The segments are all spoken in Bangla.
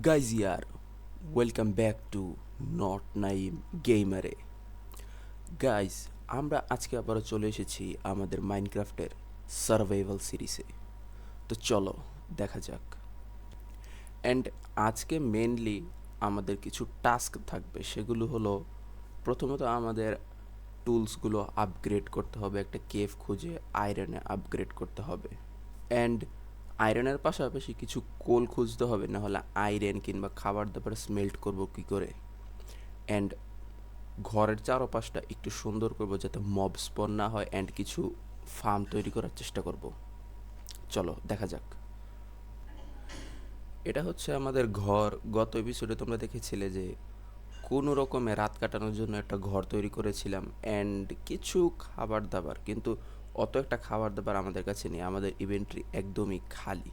Guys here, welcome back to Not Naim Gamer guys আমরা আজকে আবারও চলে এসেছি আমাদের মাইনক্রাফটের সার্ভাইভাল সিরিজে তো চলো দেখা যাক। অ্যান্ড আজকে মেনলি আমাদের কিছু টাস্ক থাকবে সেগুলো হলো প্রথমত আমাদের টুলসগুলো আপগ্রেড করতে হবে একটা কেভ খুঁজে আয়রনে আপগ্রেড করতে হবে। অ্যান্ড আয়রনের পাশাপাশি কিছু কোল খুঁজতে হবে না হলে আয়রন কিংবা খাবার দাবার স্মেল্ট করব কী করে? অ্যান্ড ঘরের চারপাশটা একটু সুন্দর করব যাতে মব স্পন না হয় অ্যান্ড কিছু ফার্ম তৈরি করার চেষ্টা করব। চলো, দেখা যাক। এটা হচ্ছে আমাদের ঘর। গত এপিসোডে তোমরা দেখেছিলে যে কোনো রকমে রাত কাটানোর জন্য একটা ঘর তৈরি করেছিলাম অ্যান্ড কিছু খাবার দাবার। কিন্তু অত একটা খাবার দাবার আমাদের কাছে নেই, আমাদের ইভেন্ট্রি একদমই খালি।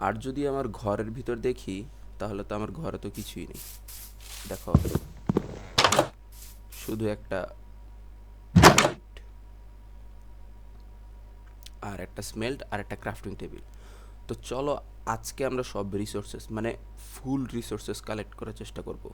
আর যদি আমার ঘরের ভিতর দেখি, তাহলে তো আমার ঘরে তো কিছুই নেই। দেখো, শুধু একটা আর একটা স্মেল্ট আর একটা ক্রাফটিং টেবিল তো চলো আজকে আমরা সব রিসোর্সেস মানে ফুল রিসোর্সেস কালেক্ট করার চেষ্টা করব।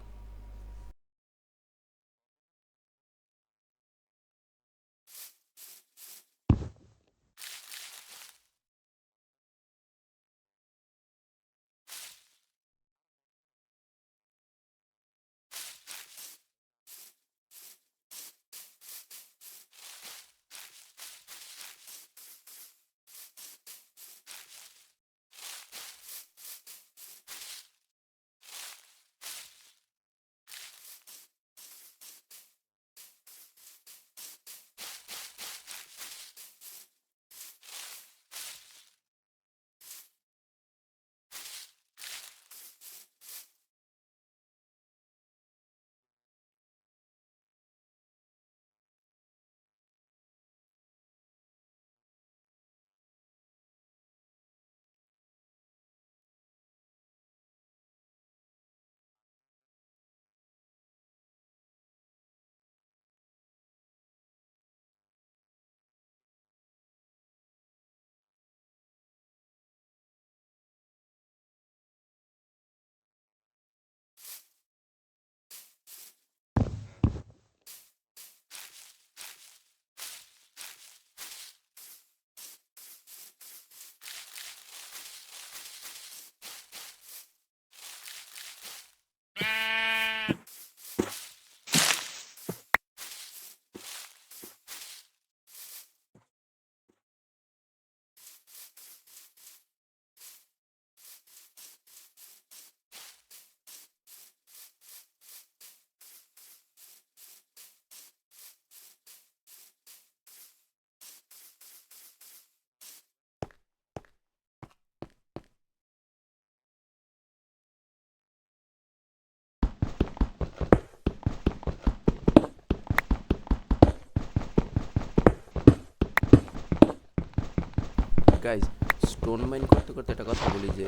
গাইজ স্টোন মাইন করতে করতে একটা কথা বলি যে,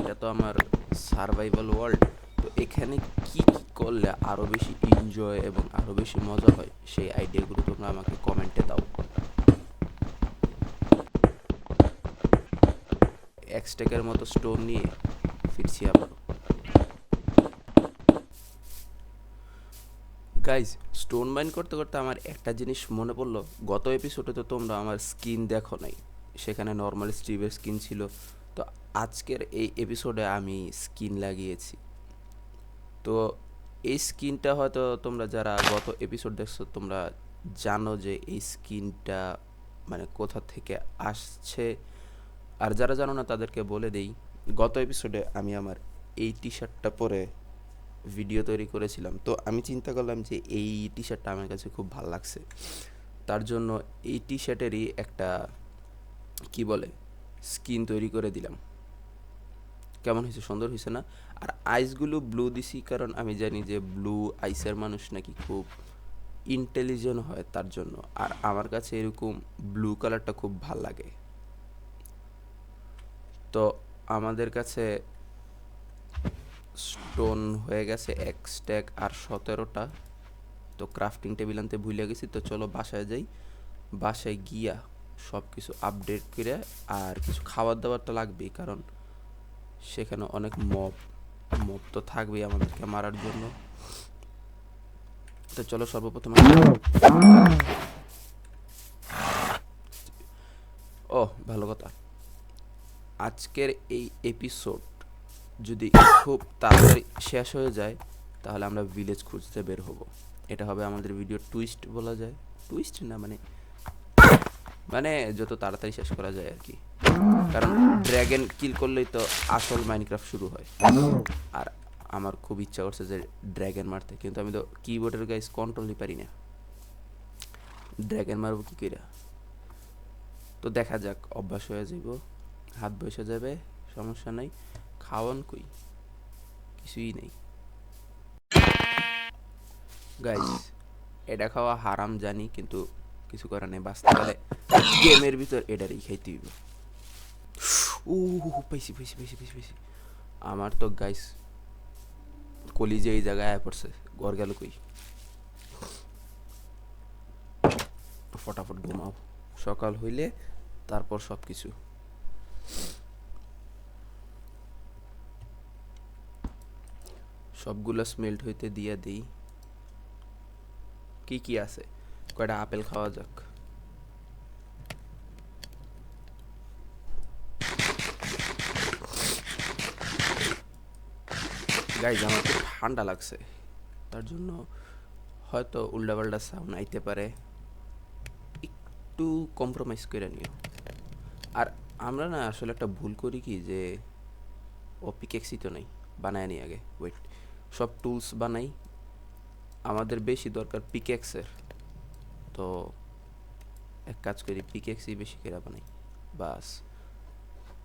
এটা তো আমার সার্ভাইভাল ওয়ার্ল্ড তো এখানে কি কি করলে আরও বেশি এনজয় এবং আরও বেশি মজা হয়, সেই আইডিয়াগুলো তোমরা আমাকে কমেন্টে দাও। এক্সটেকের মতো স্টোন নিয়ে ফিরছি আবার গাইজ স্টোন মাইন করতে করতে আমার একটা জিনিস মনে পড়ল। গত এপিসোডে তো তোমরা আমার স্কিন দেখো নাই। সেখানে নর্মাল স্টিভের স্কিন ছিল। তো আজকের এই এপিসোডে আমি স্কিন লাগিয়েছি। তো এই স্কিনটা হয়তো তোমরা যারা গত এপিসোড দেখছ, তোমরা জানো যে এই স্কিনটা মানে কোথা থেকে আসছে। আর যারা জানো না, তাদেরকে বলে দেই, গত এপিসোডে আমি আমার এই টি শার্টটা পরে ভিডিও তৈরি করেছিলাম। তো আমি চিন্তা করলাম যে এই টি শার্টটা আমার কাছে খুব ভালো লাগছে। তার জন্য এই টি শার্টেরই একটা কি বলে স্কিন তৈরি করে দিলাম। কেমন হয়েছে? সুন্দর হয়েছে না? আর আইসগুলো ব্লু দিছি কারণ আমি জানি যে ব্লু আইসের মানুষ নাকি খুব ইন্টেলিজেন্ট হয় তার জন্য। আর আমার কাছে এরকম ব্লু কালারটা খুব ভালো লাগে। তো আমাদের কাছে স্টোন হয়ে গেছে এক স্ট্যাক আর সতেরোটা। তো ক্রাফটিং টেবিল আনতে ভুলে গেছি, তো চলো বাসায় যাই। বাসায় গিয়া সব কিছু আপডেট করে আর কিছু খাবার দাবার তো লাগবেই, কারণ সেখানে অনেক মব মব তো থাকবেই আমাদেরকে মারার জন্য। তো চলো সর্বপ্রথম ও ভালো কথা। আজকের এই এপিসোড যদি খুব তাড়াতাড়ি শেষ হয়ে যায়, তাহলে আমরা ভিলেজ খুঁজতে বের হব। এটা হবে আমাদের ভিডিও টুইস্ট বলা যায়। টুইস্ট না মানে মানে যত তাড়াতাড়ি শেষ করা যায় আর কি। কারণ ড্র্যাগন কিল করলেই তো আসল মাইনক্রাফট শুরু হয়। আর আমার খুব ইচ্ছা করছে যে ড্র্যাগন মারতে, কিন্তু আমি তো কিবোর্ডের গাইস কন্ট্রোলই পারি না। ড্র্যাগন মারবো কি কইরা? তো দেখা যাক, অভ্যাস হয়ে যাইব। হাত বসে যাবে, সমস্যা নাই। খাওয়ান কই? কিছুই নেই। গাইস এটা খাওয়া হারাম জানি, কিন্তু কিছু করার নেই। বাঁচতে গেলে গেমের ভিতর এটারই খাইতে হইব। ও পাইছি পাইছি পাইছি পাইছি পাইছি। আমার তো গাইস কলিজে এই জায়গায় আয়া পড়ছে, ঘর গেল কই? ফটাফট ঘুমাও। সকাল হইলে তারপর সব কিছু সবগুলো স্মেল্ট হইতে দিয়া দিই। কি কি আছে? কয়টা আপেল খাওয়া যাক। গাইজ আমার খুব ঠান্ডা লাগছে। তার জন্য হয়তো উল্টাপাল্টা সাউন্ড আইতে পারে। একটু কম্প্রোমাইজ করে নিও। আর আমরা না আসলে একটা ভুল করি কি যে ও পিকেক্সি তো নেই, বানায় নি আগে। ওয়েট সব টুলস বানাই। আমাদের বেশি দরকার পিকেক্সের তো এক কাজ করি পিকেক্সই বেশি করে বানাই। বাস।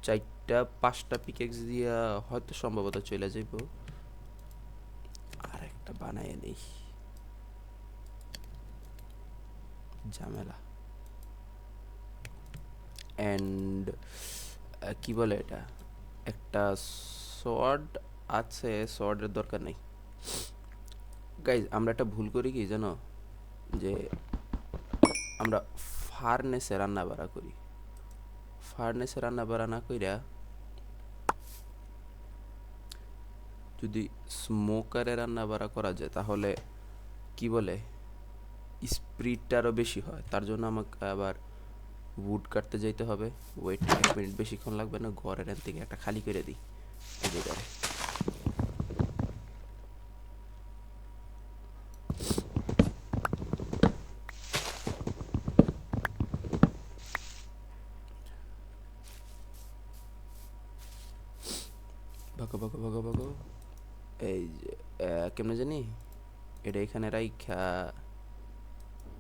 চারটা, পাঁচটা পিকেক্স দিয়া হয়তো সম্ভবত চলে যাইব। একটা বানায় নেই ঝামেলা। অ্যান্ড কি বলে এটা? একটা শর্ট আছে শর্টের দরকার নেই। গাইজ আমরা একটা ভুল করি কি জানো? যে আমরা ফার্নেসে রান্না বাড়া করি। ফার্নেসে রান্না বাড়া না কইরা যদি স্মোকারে রান্না বাড়া করা যায়, তাহলে কি বলে? স্পিডটা আরও বেশি হয়। তার জন্য আমাকে আবার উড কাটতে যাইতে হবে। ওয়েট এক মিনিট বেশিক্ষণ লাগবে না। ঘরের থেকে একটা খালি করে দিই। ভাগো ভাগো ভাগো ভাগো। এই কেমনে জানি? এটা এখানে রাইখা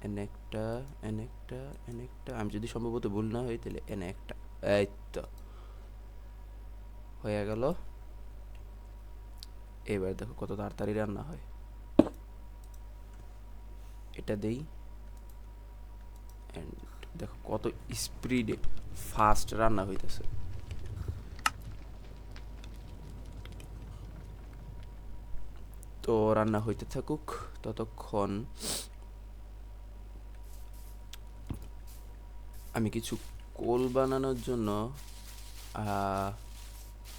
এন একটা এন একটা এন একটা আমি যদি সম্ভবত ভুল না তাহলে এন একটা এই তো, হয়ে গেল। এবার দেখো কত তাড়াতাড়ি রান্না হয়। এটা দেই। দেখো কত স্পিডে ফাস্ট রান্না হইতেছে। তো রান্না হইতে থাকুক, ততক্ষণ আমি কিছু কোল বানানোর জন্য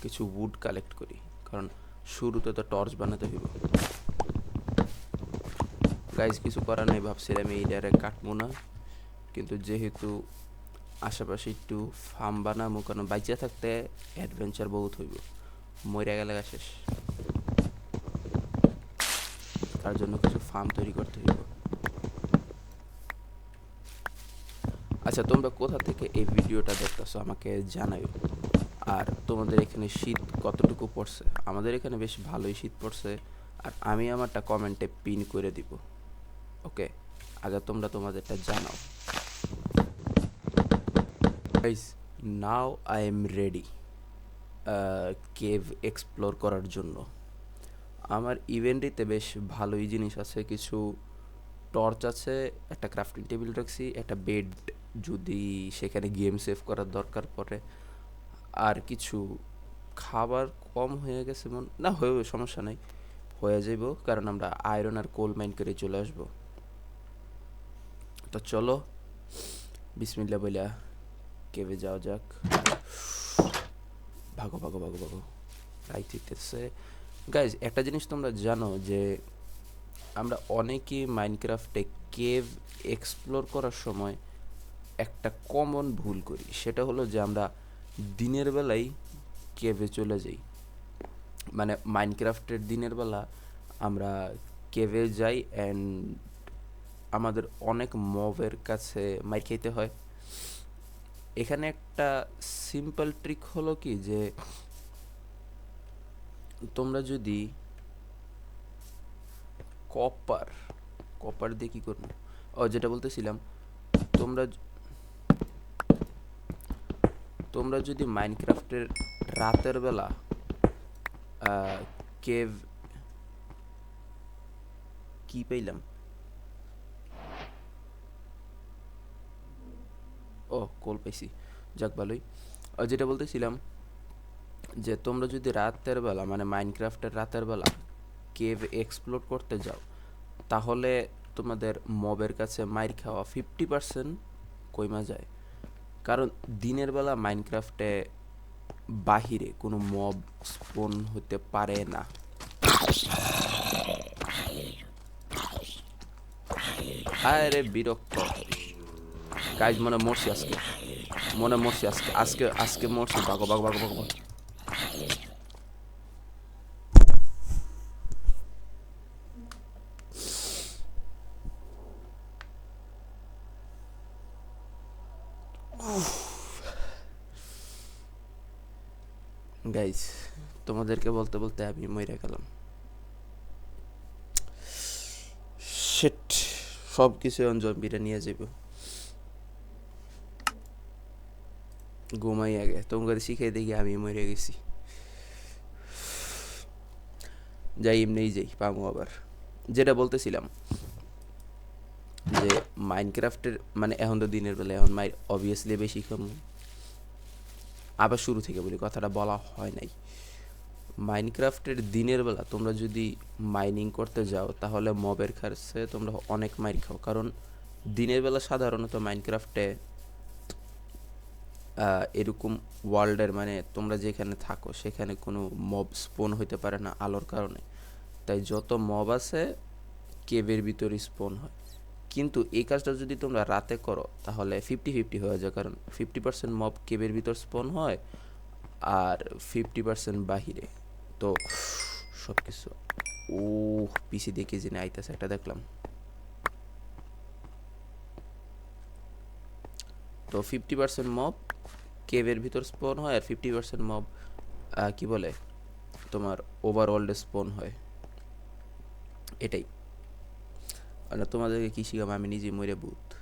কিছু উড কালেক্ট করি। কারণ শুরুতে তো টর্চ বানাতে হইব। গাইজ কিছু করার নেই, ভাবছিলাম আমি এইটারে কাটবো না। কিন্তু যেহেতু আশেপাশে একটু ফার্ম বানাবো, কারণ বাইচা থাকতে অ্যাডভেঞ্চার বহুত হইব। মরে গেলে শেষ। তার জন্য কিছু ফার্ম তৈরি করতে হইব। আচ্ছা তোমরা কোথা থেকে এই ভিডিওটা দেখতেছো আমাকে জানাও আর তোমাদের এখানে শীত কতটুকু পড়ছে? আমাদের এখানে বেশ ভালোই শীত পড়ছে। আর আমি আমারটা কমেন্টে পিন করে দিব। ওকে? আগে তোমরা তোমাদেরটা জানাও। Guys now I am ready cave explore করার জন্য। আমার ইভেন্টিতে বেশ ভালোই জিনিস আছে, কিছু টর্চ আছে, একটা ক্রাফটিং টেবিল রাখছি, একটা বেড যদি সেখানে গেম সেভ করার দরকার পড়ে, আর কিছু খাবার কম হয়ে গেছে মন, না হয়ে, সমস্যা নাই, হয়ে যাইব, কারণ আমরা আয়রন আর কোল মাইন করে চলে আসব। তো চলো বিসমিল্লা বইলা, কেবে যাওয়া যাক। ভাগো ভাগো ভাগো ভাগো, রাইট হইতেছে গাইজ একটা জিনিস তোমরা জানো যে আমরা অনেকেই মাইনক্রাফটে কেভ এক্সপ্লোর করার সময় একটা কমন ভুল করি। সেটা হলো যে আমরা দিনের বেলায় কেভে চলে যাই। মানে মাইনক্রাফটের দিনের বেলা আমরা কেভে যাই অ্যান্ড আমাদের অনেক মবের কাছে মাই খেতে হয়। এখানে একটা সিম্পল ট্রিক হলো কি যে তোমরা যদি কপার কপার দিয়ে কি করব? ও, যেটা বলতেছিলাম, তোমরা তোমরা যদি মাইনক্রাফটের রাতের বেলা কেভ কি পেইলাম? ও কোল পাইছি, যাক ভালোই। যেটা বলতেছিলাম যে তোমরা যদি রাতের বেলা মানে মাইনক্রাফটের রাতের বেলা কেভ এক্সপ্লোর করতে যাও, তাহলে তোমাদের মবের কাছে মাইর খাওয়া ফিফটি পার্সেন্ট কইমা যায়। কারণ দিনের বেলা মাইনক্রাফটে বাহিরে কোনো মব স্পন হতে পারে না। আরে বিরক্ত। কাজ মনে মরছি আজকে। মনে মরছি আজকে। আজকে আজকে মরছি। বাগো বাগো বাগো বাগো বাগো। গাইজ তোমাদেরকে বলতে বলতে আমি মরে গেলাম। শেট সব কিছু জম্বিটা নিয়ে যাব ঘুমাই আগে তোমাকে শিখে দেখি আমি মরে গেছি। যাই, এমনিই যাই, পামো আবার। যেটা বলতেছিলাম যে মাইনক্রাফটের মানে এখন তো দিনের বেলা এখন মাই অবভিয়াসলি বেশি কম আবার শুরু থেকে বলি, কথাটা বলা হয় নাই। মাইনক্রাফটের দিনের বেলা তোমরা যদি মাইনিং করতে যাও, তাহলে মবের কাছে তোমরা অনেক মাইর খাও। কারণ দিনের বেলা সাধারণত মাইনক্রাফটে এরকম ওয়ার্ল্ডের মানে তোমরা যেখানে থাকো, সেখানে কোনো মব স্পোন হইতে পারে না আলোর কারণে। তাই যত মব আছে কেভের ভিতরে স্পোন হয়। কিন্তু এই কাজটা যদি তোমরা রাতে করো, তাহলে ফিফটি ফিফটি হয়ে যায়। কারণ ফিফটি পার্সেন্ট মব কেবের ভিতর স্পন হয় আর ফিফটি পার্সেন্ট বাহিরে। তো সব কিছু ও পিসি দেখে জেনে আইতাছে, একটা দেখলাম। তো ফিফটি পার্সেন্ট মব কেভের ভিতর স্পন হয় আর ফিফটি পার্সেন্ট মব কি বলে? তোমার ওভারঅল স্পন হয়। এটাই। আর তোমাদেরকে কি শিখাবো? আমি নিজে মরে বুথ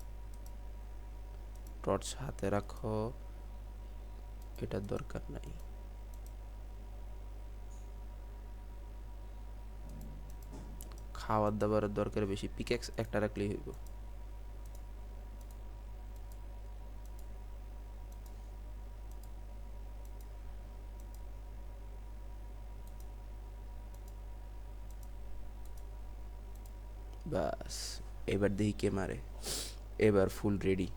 টর্চ হাতে রাখো। এটার দরকার নাই। খাওয়ার দাবারের দরকার বেশি। পিকেক্স একটা রাখলেই হইব। বাস, এবার দেখি কে মারে। এবার ফুল রেডি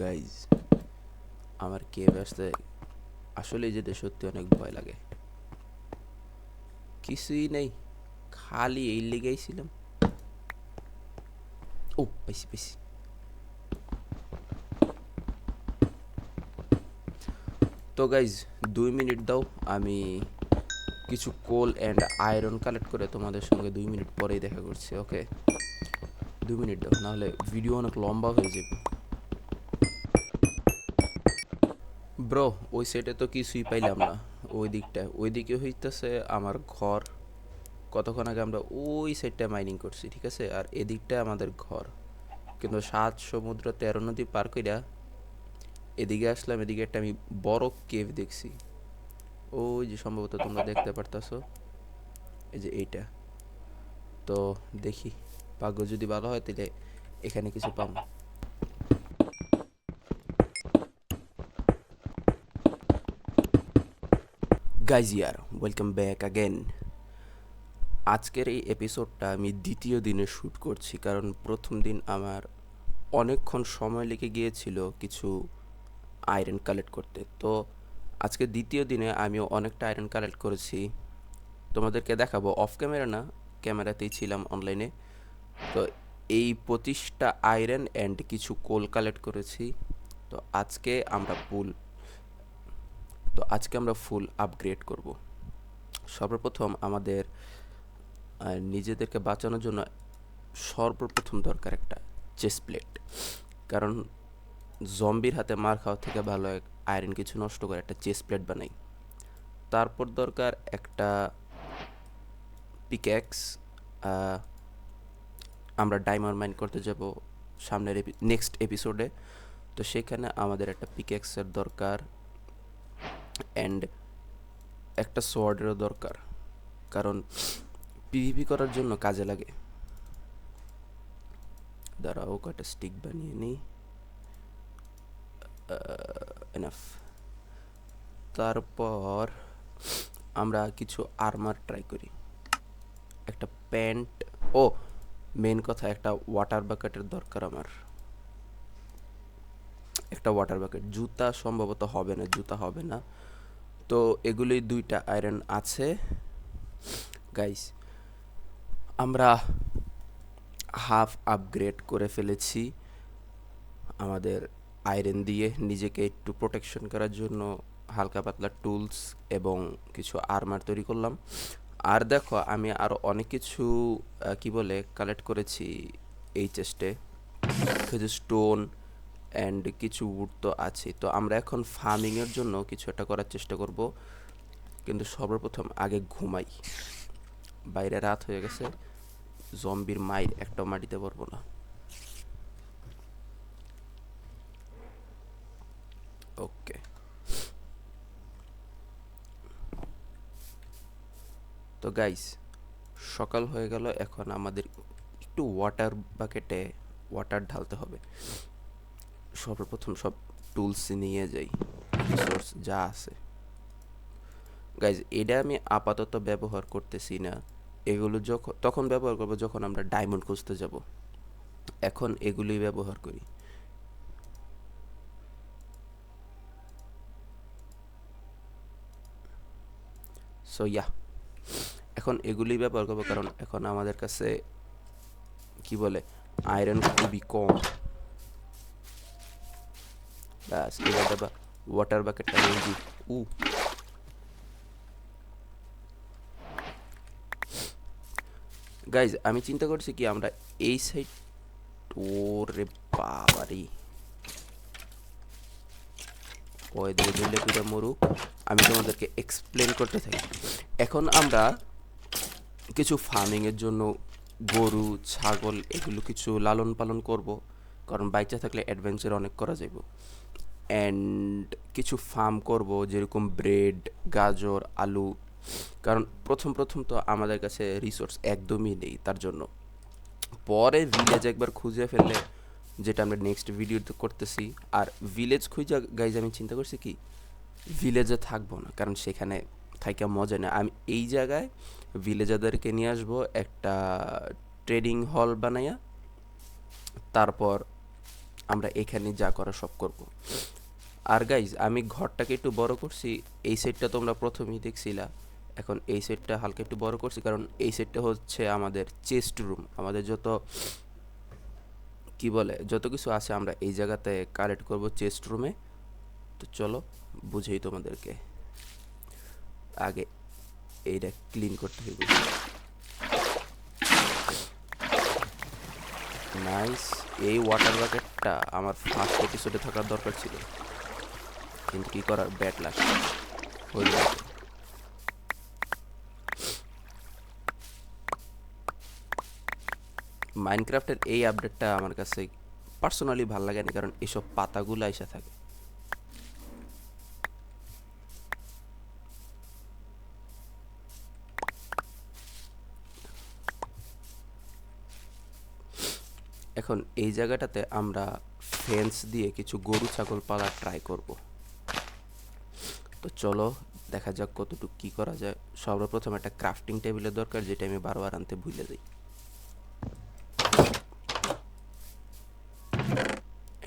গাইজ আমার কেভ আসতে আসলে যেতে সত্যি অনেক ভয় লাগে। কিছুই নেই, খালি এই লেগেই ছিলাম। ও, পাইছি পাইছি। তো গাইজ দুই মিনিট দাও। আমি কিছু কোল অ্যান্ড আয়রন কালেক্ট করে তোমাদের সঙ্গে দুই মিনিট পরেই দেখা করছি ওকে দুই মিনিট দাও, নাহলে ভিডিও অনেক লম্বা হয়ে যাবে। ব্রো ওই সেটে তো কিছুই পাইলাম না। ওই দিকটা, ওই দিকে হইতেছে আমার ঘর। কতক্ষণ আগে আমরা ওই সাইডটা মাইনিং করছি, ঠিক আছে? আর এদিকটা আমাদের ঘর। কিন্তু সাত সমুদ্র তেরো নদী পার কইরা এদিকে আসলাম, এদিকে একটা আমি বড় কেভ দেখছি। ওই যে সম্ভবত তোমরা দেখতে পারতাছো, এই যে এইটা। তো দেখি, ভাগ্য যদি ভালো হয় তাহলে এখানে কিছু পাবো। গাইজ ইয়ার ওয়েলকাম ব্যাক অ্যাগেন আজকের এই এপিসোডটা আমি দ্বিতীয় দিনে শ্যুট করছি, কারণ প্রথম দিন আমার অনেকক্ষণ সময় লেগে গিয়েছিল কিছু আয়রন কালেক্ট করতে। তো আজকে দ্বিতীয় দিনে আমিও অনেকটা আয়রন কালেক্ট করেছি। তোমাদেরকে দেখাবো অফ ক্যামেরা না ক্যামেরাতেই ছিলাম অনলাইনে তো এই পঁচিশটা আয়রন অ্যান্ড কিছু কোল কালেক্ট করেছি। তো আজকে আমরা ফুল তো আজকে আমরা ফুল আপগ্রেড করব। সর্বপ্রথম আমাদের নিজেদেরকে বাঁচানোর জন্য সর্বপ্রথম দরকার একটা চেস প্লেট কারণ জম্বির হাতে মার খাওয়া থেকে ভালো এক আয়রন কিছু নষ্ট করে একটা চেস প্লেট বানাই। তারপর দরকার একটা পিক্যাক্স আমরা ডায়মন্ড মাইন করতে যাব সামনের নেক্সট এপিসোডে তো সেখানে আমাদের একটা পিক্যাক্সের দরকার অ্যান্ড একটা সোয়ার্ডেরও দরকার, কারণ পিভিপি করার জন্য কাজে লাগে। দাঁড়াও, কয়টা স্টিক বানিয়ে নিই। এনাফ তারপর আমরা কিছু আর্মার ট্রাই করি। একটা প্যান্ট ও মেন কথা একটা ওয়াটার বাকেটের দরকার আমার। একটা ওয়াটার বাকেট জুতা সম্ভবত হবে না, জুতা হবে না। তো এগুলি দুইটা আয়রন আছে। গাইস আমরা হাফ আপগ্রেড করে ফেলেছি আমাদের আয়রন দিয়ে নিজেকে একটু প্রোটেকশন করার জন্য হালকা পাতলা টুলস এবং কিছু আর্মার তৈরি করলাম। আর দেখো, আমি আরও অনেক কিছু কি বলে কালেক্ট করেছি এই চেস্টে কিছু স্টোন অ্যান্ড কিছু উড তো আছে। তো আমরা এখন ফার্মিংয়ের জন্য কিছু একটা করার চেষ্টা করব। কিন্তু সর্বপ্রথম আগে ঘুমাই। বাইরে রাত হয়ে গেছে। জম্বির মাইর একটা মাটিতে পারব না। ওকে তো গাইস সকাল হয়ে গেল, এখন আমাদের একটু ওয়াটার বাকেটে ওয়াটার ঢালতে হবে। সর্বপ্রথম সব টুলস নিয়ে যাই রিসোর্স যা আছে। গাইজ এটা আমি আপাতত ব্যবহার করতেছি না। এগুলো যখন তখন ব্যবহার করব যখন আমরা ডায়মন্ড খুঁজতে যাব। এখন এগুলোই ব্যবহার করি। সো ইয়া এখন এগুলি ব্যবহার করব, কারণ এখন আমাদের কাছে, কি বলে আয়রন খুবই কম। ওয়াটার বাকেটটা নিয়ে উ। গাইজ আমি চিন্তা করছি কি, আমরা এই সাইড ওরে বাবারি। ওই দিকে দিলে পিঠা মরুক, আমি তোমাদেরকে এক্সপ্লেন করতে থাকি এখন আমরা কিছু ফার্মিংয়ের জন্য গরু, ছাগল এগুলো কিছু লালন পালন করব, কারণ বাইচা থাকলে অ্যাডভেঞ্চার অনেক করা যাইব। অ্যান্ড কিছু ফার্ম করব, যেরকম ব্রেড গাজর, আলু, কারণ প্রথম প্রথম তো আমাদের কাছে রিসোর্স একদমই নেই তার জন্য। পরে ভিলেজ একবার খুঁজে ফেললে যেটা আমরা নেক্সট ভিডিওতে করতেছি। আর ভিলেজ খুঁজে গাইজ আমি চিন্তা করছি কি? ভিলেজে থাকব না, কারণ সেখানে থাইকা মজা নেই। আমি এই জায়গায় ভিলেজারদেরকে নিয়ে আসব, একটা ট্রেডিং হল বানাইয়া, তারপর আমরা এখানে যা করা সব করব। আর গাইজ আমি ঘরটাকে একটু বড় করছি, এই সেটটা তোমরা প্রথমেই দেখছিলা। এখন এই সেটটা হালকা একটু বড় করছি, কারণ এই সেটটা হচ্ছে আমাদের চেস্ট রুম আমাদের যত কি বলে, যত কিছু আছে আমরা এই জায়গাতে কালেক্ট করব চেস্ট রুমে তো চলো, বুঝেই তোমাদেরকে। আগে এইটা ক্লিন করতে হবে। নাইস এই ওয়াটার বাকেটটা আমার ফার্স্ট এপিসোডে থাকার দরকার ছিল। কিন্তু কি করার ব্যাট লাগছে হয়ে মাইনক্রাফটের এই আপডেটটা আমার কাছে পার্সোনালি ভালো লাগে না কারণ এসব পাতাগুলো এসে থাকে। এখন এই জায়গাটাতে আমরা ফেন্স দিয়ে কিছু গরু, ছাগল পালা ট্রাই করব। তো চলো, দেখা যাক কতটুকু কি করা যায়। সর্বপ্রথম একটা ক্রাফটিং টেবিলের দরকার, যেটা আমি বারবার আনতে ভুলে যাই।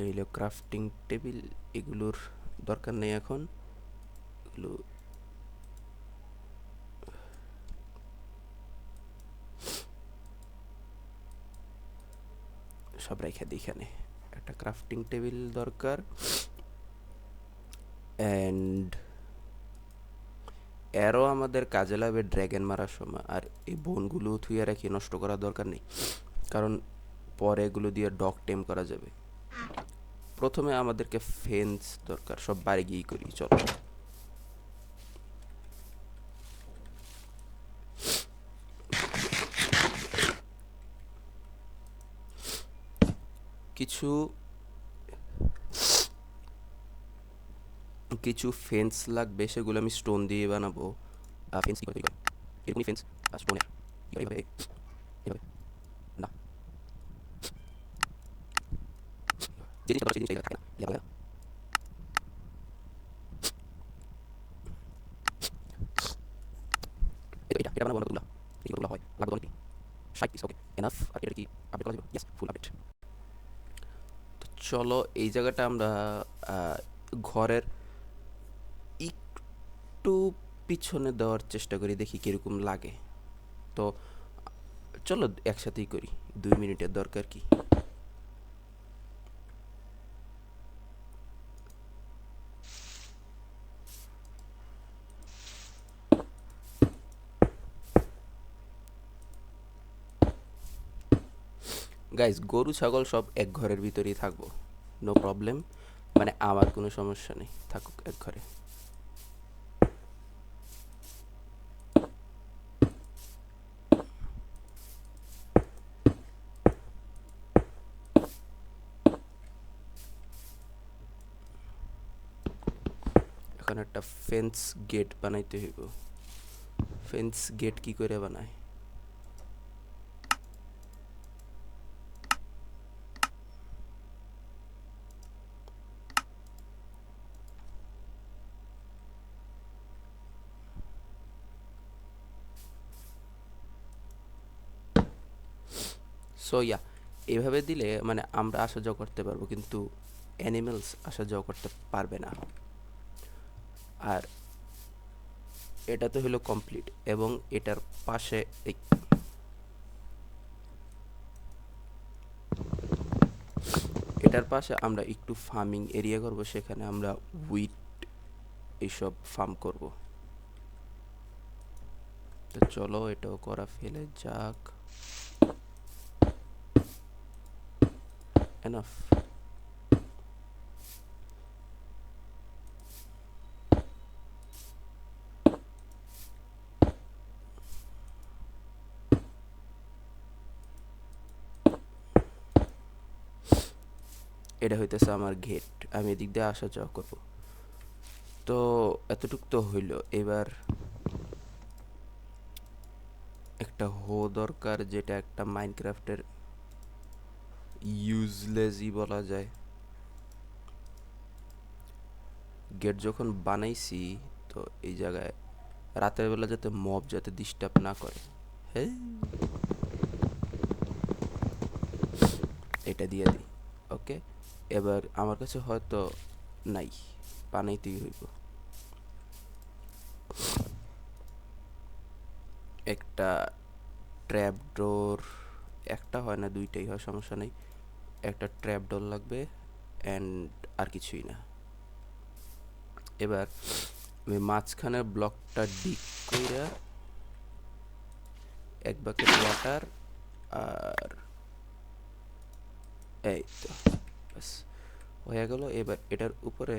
হইল ক্রাফটিং টেবিল এগুলোর দরকার নেই এখন। এগুলো সব রেখে দিই এখানে। একটা ক্রাফটিং টেবিল দরকার। অ্যান্ড এরও আমাদের কাজে লাগবে ড্র্যাগন মারার সময়। আর এই বোনগুলো থুয়ে রাখি, নষ্ট করার দরকার নেই। কারণ পরে এগুলো দিয়ে ডক টেম করা যাবে। প্রথমে আমাদেরকে ফেন্স দরকার, সব বাড়ি গিয়েই করি, চলো। কিছু কিছু ফেন্স লাগবে, সেগুলো আমি স্টোন দিয়ে বানাবো। ফেন্স? এরকমই ফেন্স স্টোনের এইভাবে এইভাবে না যে জিনিসটা সেই জিনিসটা থাকে না। এটা এটা বানাবো দেখি হয় লাগবে অনেক ওকে এনাফ আর এটা কি আপডেট করা যাবে ইয়েস ফুল আপডেট তো চলো, এই জায়গাটা আমরা ঘরের একটু পিছনে দেওয়ার চেষ্টা করি, দেখি কীরকম লাগে। তো, চলো, একসাথেই করি। দুই মিনিটের দরকার কি? গাইজ গরু, ছাগল সব এক ঘরের ভিতরেই থাকব। নো প্রবলেম মানে আমার কোনো সমস্যা নেই, থাকুক এক ঘরে। এখন একটা ফেন্স গেট বানাইতে হইব। ফেন্স গেট কি করে বানায়? সো ইয়া এভাবে দিলে মানে আমরা আসা যাওয়া করতে পারব, কিন্তু অ্যানিমেলস আসা যাওয়া করতে পারবে না। আর এটা তো হলো কমপ্লিট এবং এটার পাশে এই এটার পাশে আমরা একটু ফার্মিং এরিয়া করব, সেখানে আমরা উইট এইসব ফার্ম করব। তো চলো এটাও করা ফেলে যাক। এনাফ এটা হইতেছে আমার গেট আমি এদিক দিয়ে আসা যাওয়া করব। তো এতটুক তো হইল। এবার একটা হো দরকার যেটা একটা মাইনক্রাফটের ইউজলেসই বলা যায়। গেট যখন বানাইছি, তো এই জায়গায় রাতের বেলা যাতে মব যাতে ডিস্টার্ব না করে। হ্যাঁ এটা দিয়ে দিই ওকে এবার আমার কাছে হয়তো নাই, বানাইতেই হইব। একটা ট্র্যাপ ডোর একটা হয় না, দুইটাই হয়, সমস্যা নেই। একটা ট্র্যাপ ডোর লাগবে অ্যান্ড আর কিছুই না। এবার আমি মাঝখানের ব্লকটা ডিক কইরা এক বাকেট ওয়াটার আর এই তো হয়ে গেল। এবার এটার উপরে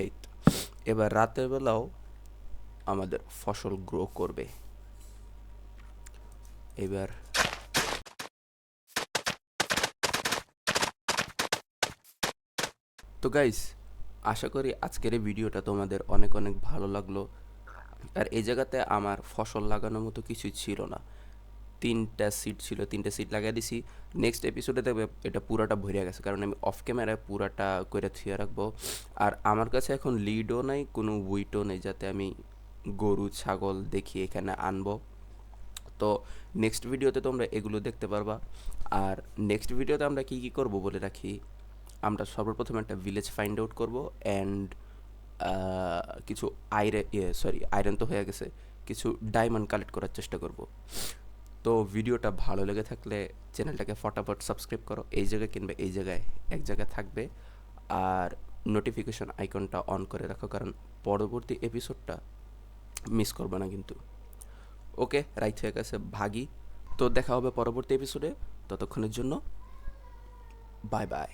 এই তো, এবার রাতের বেলাও আমাদের ফসল গ্রো করবে। এবার তো গাইস আশা করি আজকের এই ভিডিওটা তোমাদের অনেক অনেক ভালো লাগল। আর এই জায়গাতে আমার ফসল লাগানোর মতো কিছুই ছিল না। তিনটা সিট ছিল, তিনটা সিট লাগাই দিছি। নেক্সট এপিসোডে দেখবে এটা পুরাটা ভরে গেছে, কারণ আমি অফ ক্যামেরায় পুরাটা করে থুয়ে রাখব। আর আমার কাছে এখন লিডও নাই, কোনো উইটও নেই, যাতে আমি গরু, ছাগল দেখি এখানে আনব। তো নেক্সট ভিডিওতে তোমরা এগুলো দেখতে পারবা। আর নেক্সট ভিডিওতে আমরা কী কী করব বলে রাখি? আমরা সর্বপ্রথম একটা ভিলেজ ফাইন্ড আউট করব অ্যান্ড কিছু ইয়ে সরি আয়রন তো হয়ে গেছে, কিছু ডায়মন্ড কালেক্ট করার চেষ্টা করব। তো ভিডিওটা ভালো লেগে থাকলে চ্যানেলটাকে ফটাফট সাবস্ক্রাইব করো, এই জায়গায় কিংবা এই জায়গায় এক জায়গায় থাকবে, আর নোটিফিকেশন আইকনটা অন করে রাখো, কারণ পরবর্তী এপিসোডটা মিস করবে না কিন্তু। ওকে রাইট হয়ে গেছে ভাগি। তো দেখা হবে পরবর্তী এপিসোডে ততক্ষণের জন্য বাই বাই